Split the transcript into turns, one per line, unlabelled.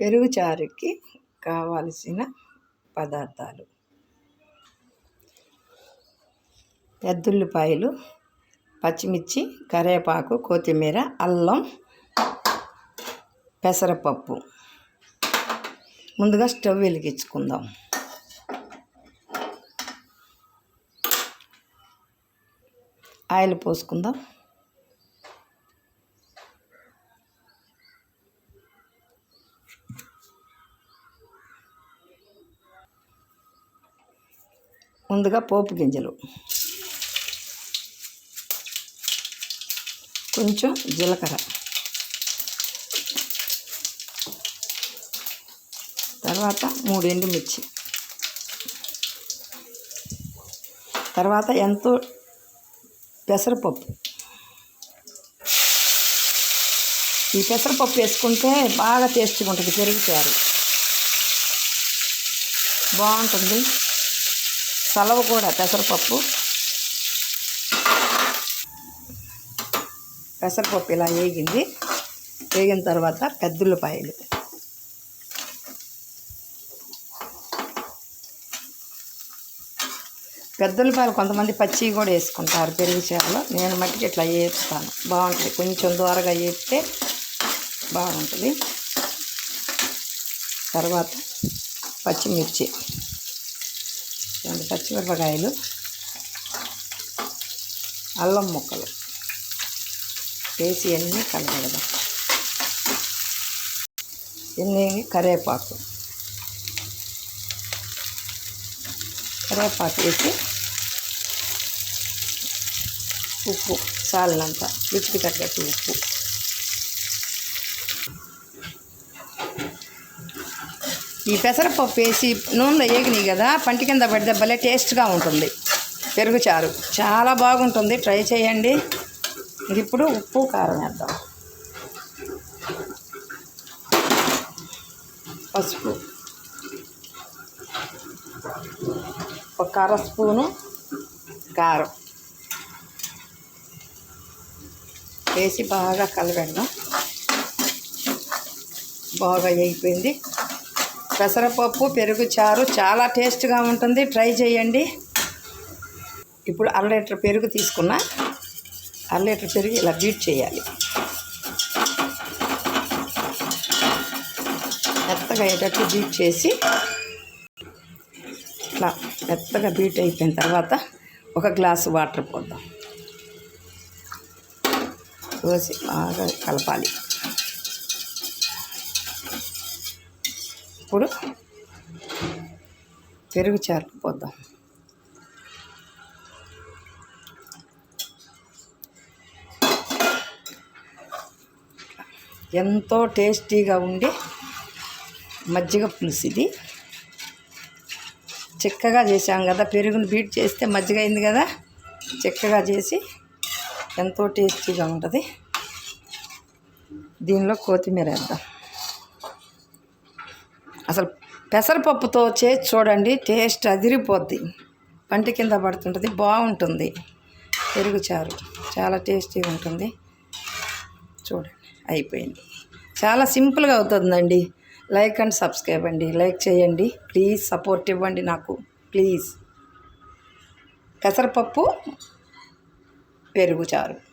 పెరుగు చారుకి కావలసిన పదార్థాలు. ఎద్దుల్లిపాయలు పచ్చిమిర్చి కరివేపాకు కొత్తిమీర అల్లం పెసరపప్పు. ముందుగా స్టవ్ వెలిగించుకుందాం. ఆయిల్ పోసుకుందాం. ముందుగా పోపు గింజలు. కొంచెం జీలకర్ర. తర్వాత మూడు ఎండుమిర్చి. తర్వాత ఎంతో పెసరపప్పు. ఈ పెసరపప్పు వేసుకుంటే బాగా టేస్ట్గా ఉంటుంది పెరుగుతారు. బాగుంటుంది. సలవ కూడా పెసరపప్పు. పెసరపప్పు ఇలా వేగింది. వేగిన తర్వాత పెద్దుల్లిపాయలు పెద్దలపాయలు కొంతమంది పచ్చి కూడా వేసుకుంటారు పెరుగు చేపలో. నేను మట్టికి ఇట్లా వేపుతాను బాగుంటుంది. కొంచెం దూరగా వేపితే బాగుంటుంది. తర్వాత పచ్చిమిర్చి. రెండు పచ్చిమిరపకాయలు అల్లం ముక్కలు వేసి అన్నీ కలగడదాం ఎన్ని కరివేపాకు. కరివేపాకు వేసి ఉప్పు చాలినంత రుచికి తగ్గట్టు ఉప్పు. ఈ పెసరపప్పు వేసి నూనెలో వేగినాయి కదా పంటి కింద పడితే భలే టేస్ట్గా ఉంటుంది. పెరుగు చారు చాలా బాగుంటుంది. ట్రై చేయండి. ఇప్పుడు ఉప్పు కారం వేద్దాం. పసుపు. ఒక అర స్పూను కారం. వేసి బాగా కలపెడదాం బాగా అయిపోయింది పెసరపప్పు పెరుగు చారు చాలా టేస్ట్గా ఉంటుంది. ట్రై చేయండి. ఇప్పుడు అర లీటర్ పెరుగు తీసుకున్న. అర లీటర్ పెరుగు ఇలా బీట్ చేయాలి. మెత్తగా అయ్యేటట్టు బీట్ చేసి ఇట్లా మెత్తగా బీట్ అయిపోయిన తర్వాత ఒక గ్లాసు వాటర్ పోద్దాం. పోసి బాగా కలపాలి. ఇప్పుడు పెరుగు చారు పోద్దాం. ఎంతో టేస్టీగా ఉండి మజ్జిగ పులుసు ఇది. చిక్కగా చేసాం కదా పెరుగుని బీట్ చేస్తే మజ్జిగ అయింది కదా చిక్కగా చేసి ఎంతో టేస్టీగా ఉంటుంది. దీనిలో కొత్తిమీర వేద్దాం. అసలు పెసరపప్పుతో చేసి చూడండి టేస్ట్ అదిరిపోద్ది. పంటి కింద పడుతుంటుంది బాగుంటుంది. పెరుగు చారు చాలా టేస్టీగా ఉంటుంది. చూడండి అయిపోయింది. చాలా సింపుల్గా అవుతుందండి. లైక్ అండ్ సబ్స్క్రైబ్ అండి. లైక్ చేయండి. ప్లీజ్ సపోర్ట్ ఇవ్వండి నాకు. ప్లీజ్. పెసరపప్పు పెరుగు చారు.